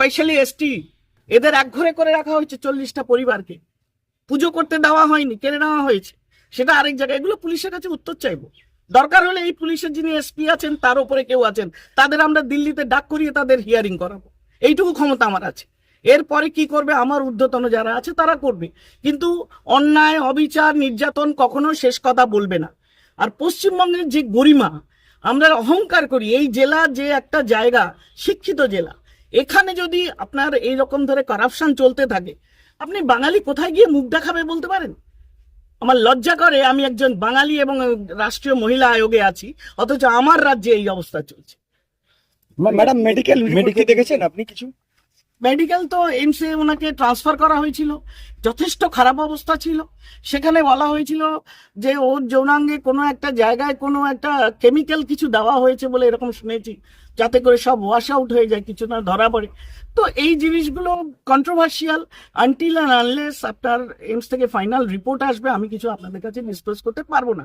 Specially ST, এদের একঘরে করে রাখা হয়েছে চল্লিশটা পরিবারকে। পুজো করতে দেওয়া হয়নি, কেড়ে নেওয়া হয়েছে। সেটা আরেক জায়গায়, এগুলো পুলিশের কাছে উত্তর চাইব। দরকার হলে এই পুলিশের যিনি এসপি আছেন, তার উপরে কেউ আছেন, তাদের আমরা দিল্লিতে ডাক করিয়ে তাদের হিয়ারিং করাবো। এইটুকু ক্ষমতা আমার আছে। এরপরে কি করবে আমার ঊর্ধ্বতন যারা আছে, তারা করবে। কিন্তু অন্যায়, অবিচার, নির্যাতন কখনো শেষ কথা বলবে না। আর পশ্চিমবঙ্গের যে গরিমা, আমরা অহংকার করি। এই জেলা যে একটা জায়গা, শিক্ষিত জেলা। এখানে যদি আপনার এই রকম ধরে করাপশন চলতে থাকে আপনি বাঙালি কোথায় গিয়ে মুখ দেখাবে বলতে পারেন? আমার লজ্জা করে আমি একজন বাঙালি এবং রাষ্ট্রীয় মহিলা আয়োগে আছি অথচ আমার রাজ্যে এই অবস্থা চলছে। ম্যাডাম মেডিকেল মেডিকেল দেখেছেন আপনি কিছু? মেডিকেল তো এইমসে ওনাকে ট্রান্সফার করা হয়েছিল। যথেষ্ট খারাপ অবস্থা ছিল। সেখানে বলা হয়েছিল যে ওর যৌনাঙ্গে কোনো একটা জায়গায় কোনো একটা কেমিক্যাল কিছু দেওয়া হয়েছে বলে এরকম শুনেছি, যাতে করে সব ওয়াশ আউট হয়ে যায় কিছু না ধরা পড়ে। তো এই জিনিসগুলো কন্ট্রোভার্সিয়াল আনটিল অ্যান্ড আনলেস আপনার এইমস থেকে ফাইনাল রিপোর্ট আসবে, আমি কিছু আপনাদের কাছে ডিসক্লোজ করতে পারব না।